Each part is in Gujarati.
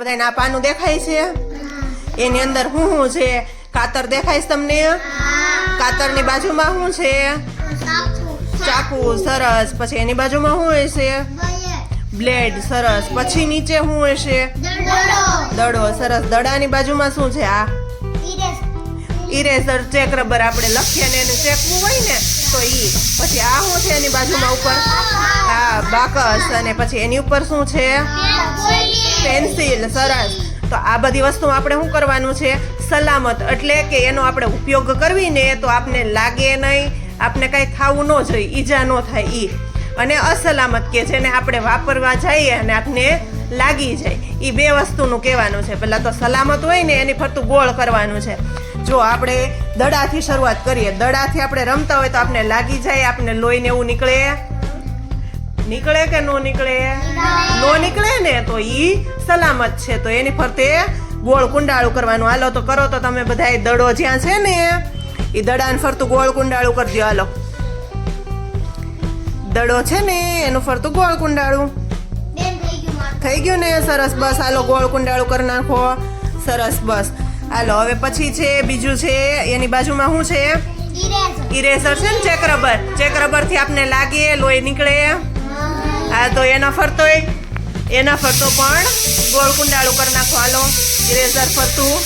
બધાને આ પાનું દેખાય છે? એની અંદર શું શું છે? કાતર દેખાય છે તમને? કાતરની બાજુમાં શું છે? ચાકુ સરસ. પછી એની બાજુમાં શું હોય બ્લેડ સરસ. પછી નીચે શું છે? દડો સરસ. દડાની બાજુમાં શું છે આ? ઇરેઝર ચેક રબર આપણે લખીએ ને એને ચેકવું હોય ને, તો ઈ. પછી આ શું છે એની બાજુમાં ઉપર? હા, બાકસ. અને પછી એની ઉપર શું છે? પેન્સિલ સરસ. તો આ બધી વસ્તુ આપણે શું કરવાનું છે? સલામત. એટલે કે એનો આપણે ઉપયોગ કરવીને તો આપને લાગે નહીં, આપને કાંઈ થવું ન જોઈએ, ઈજા ન થાય એ અને અસલામત કે જેને આપણે વાપરવા જઈએ અને આપને લાગી જાય. એ બે વસ્તુનું કહેવાનું છે. પહેલાં તો સલામત હોય ને એની ફરતું ગોળ કરવાનું છે. જો આપણે દડાથી શરૂઆત કરીએ, દડાથી આપણે રમતા હોય તો આપણે લાગી જાય આપણે લોહીને એવું નીકળે. નીકળે કે નો નીકળે? નો નીકળે ને તો ઈ સલામત છે. તો એની ફરતે ગોળ કુંડાળું કરવાનું. હાલો તો કરો તો તમે બધા દડો જ્યાં છે ને એ દડાને ફરતું ગોળ કુંડાળું કરજો હાલો. દડો છે ને એનું ફરતું ગોળ કુંડાળું. થઈ ગયું ને? સરસ બસ. હાલો ગોળ કુંડાળું કરી નાખો. સરસ બસ. હાલો હવે પછી છે બીજું છે એની બાજુમાં શું છે? ઇરેઝર છે ને ચેક રબર. ચેક રબરથી આપને લાગે લોહી નીકળે. હા તો એના ફરતોય એના ફરતો પણ ગોળ કુંડાળું કરી નાખો. હાલો ઇરેઝર ફરતું.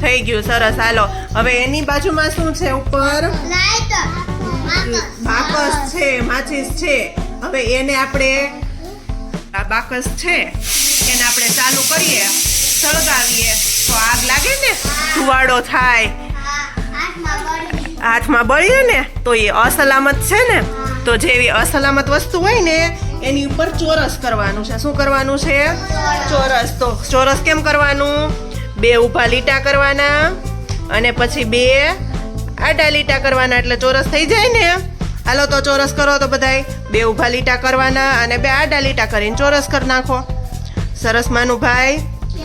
થઈ ગયું. સરસ. હાલો હવે એની બાજુમાં શું છે ઉપર? બાકસ છે માચીસ છે. હવે એને આપણે આ બાકસ છે એને આપણે ચાલુ કરીએ સળગાવીએ. તો આગ લાગે ને? ધુવાડો થાય. હાથમાં બળીએ ને, તો એ અસલામત છે ને, તો જેવી અસલામત વસ્તુ હોય ને, એની ઉપર ચોરસ કરવાનું છે. શું કરવાનું છે? ચોરસ. તો ચોરસ કેમ કરવાનું? બે ઊભા લીટા કરવાના અને પછી બે આડા લીટા કરવાના, એટલે ચોરસ થઈ જાય ને. હાલો તો ચોરસ કરો તો બધાય. બે ઊભા લીટા કરવાના અને બે આડા લીટા કરીને ચોરસ કરી નાખો. સરસ માનું ભાઈ.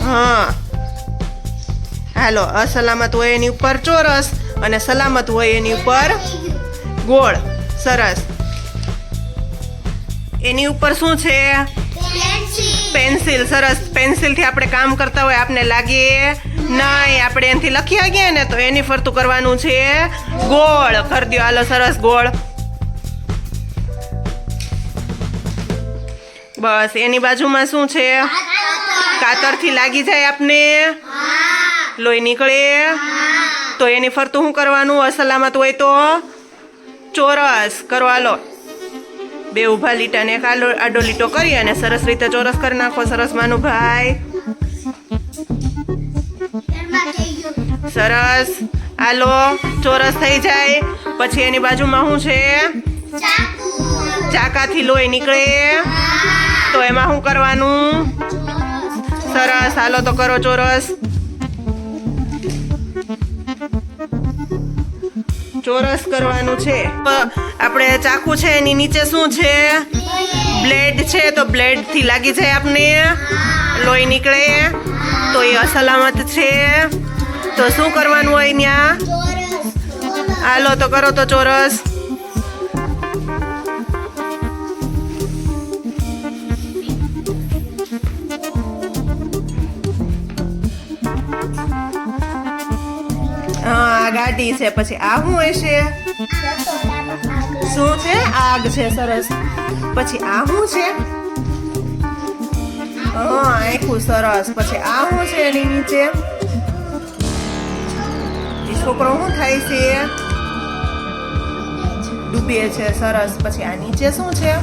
હા. હાલો, અસલામત હોય એની ઉપર ચોરસ. અને સલામત હોય એની ઉપર ગોળ. સરસ. એની ઉપર શું છે? પેન્સિલ. સરસ. પેન્સિલથી આપણે કામ કરતા હોય આપને લાગે નહીં આપણે એનાથી લખી ગયા ને તો એની ફરતું કરવાનું છે ગોળ. કરી દો હાલો સરસ ગોળ. બસ. એની બાજુમાં શું છે? કાતરથી લાગી જાય આપને. લોહી નીકળે. તો એની ફરતું શું કરવાનું? અસલામત હોય તો? ચોરસ કરવા લો. બે ઊભા લીટા ને એક આડો લીટો કરી અને સરસ રીતે ચોરસ કરી નાખો. સરસ માનું ભાઈ સરસ. હાલો ચોરસ થઈ જાય. પછી એની બાજુમાં શું છે? ચાકાથી લોહી નીકળે. તો એમાં શું કરવાનું? સરસ. હાલો તો કરો ચોરસ. ચોરસ કરવાનું છે. આપણે ચાકુ છે, એની નીચે શું છે? બ્લેડ છે, તો બ્લેડથી લાગી જાય આપને. લોહી નીકળે. તો એ અસલામત છે. તો શું કરવાનું હોય ત્યાં હાલો, તો કરો તો ચોરસ. હા છે. પછી આ શું હશે શું છે? આગ છે, સરસ. પછી આ શું છે? આખું સરસ. પછી આ શું છે એની નીચે? છોકરો શું થાય છે? ડૂબે છે, સરસ. પછી આ નીચે શું છે?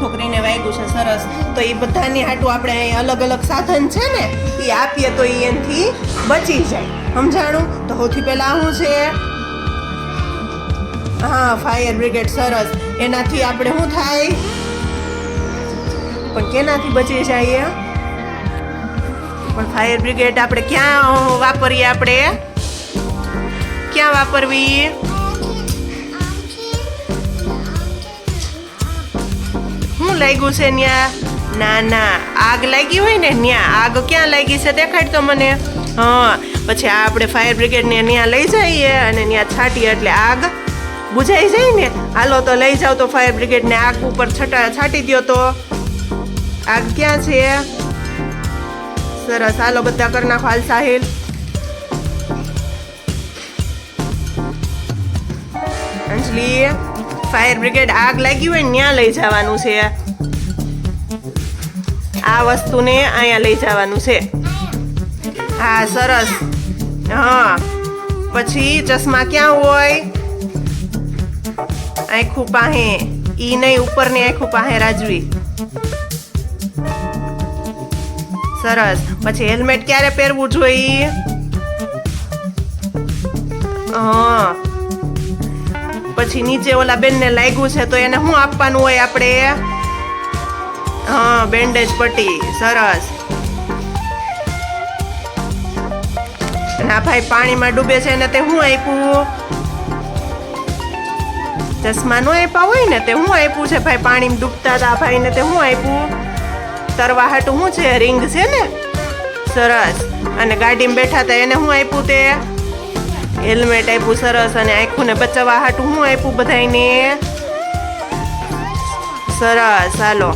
છોકરીને વાગ્યું છે સરસ. તો એ બધાની હાટું આપણે અહીં અલગ અલગ સાધન છે ને એ આપીએ તો એ એનાથી બચી જાય. સમજાણું? તો સૌથી પહેલાં શું છે, હા, ફાયર બ્રિગેડ સરસ. એનાથી આપણે શું થાય? પણ કેનાથી બચી જઈએ? પણ ફાયર બ્રિગેડ આપણે ક્યાં વાપરીએ આપણે? ક્યાં વાપરવી? લાગ્યું છે ન્યા? ના ના. આગ લાગી હોય ને ન્યા, આગ ક્યાં લાગી છે દેખાડ તો મને. હા, પછી આપણે ફાયર બ્રિગેડને ત્યાં લઈ જઈએ અને ત્યાં છાંટીએ એટલે આગ બુજાઈ જાય ને. હાલો તો લઈ જાઓ તો ફાયર બ્રિગેડને આગ ઉપર છટા, છાંટી દ્યો તો. આગ ક્યાં છે? સરસ. હાલો બધા કરી નાખો હાલ સાહિલ. અંજલી ફાયર બ્રિગેડ આગ લાગી હોય ને ત્યાં લઈ જવાનું છે. આ વસ્તુને અહીંયા લઈ જવાનું છે. હા, સરસ. હા. પછી ચશ્મા ક્યાં હોય? આખું પાહે ઈ નહીં, ઉપરની આખું પાહે રાજવી. સરસ. પછી હેલ્મેટ ક્યારે પહેરવું જોઈએ? હા. પછી નીચે ઓલા બેનને લાગ્યું છે, તો એને શું આપવાનું હોય આપણે? હા બેન્ડેજ પટ્ટી, સરસ. ના ભાઈ પાણીમાં ડૂબે છે ને તે હું આપ્યું ચશ્મા નો આપ્યા હોય ને, તે હું આપ્યું છે ભાઈ? પાણીમાં ડૂબતા હતા ભાઈ ભાઈને તે હું આપ્યું તરવા હાટું શું છે? રિંગ છે ને? સરસ. અને ગાડીમાં બેઠા હતા, એને હું આપ્યું તે? હેલ્મેટ આપ્યું, સરસ. અને આખું ને બચાવવા હાટું હું આપ્યું બધાને સરસ, હાલો.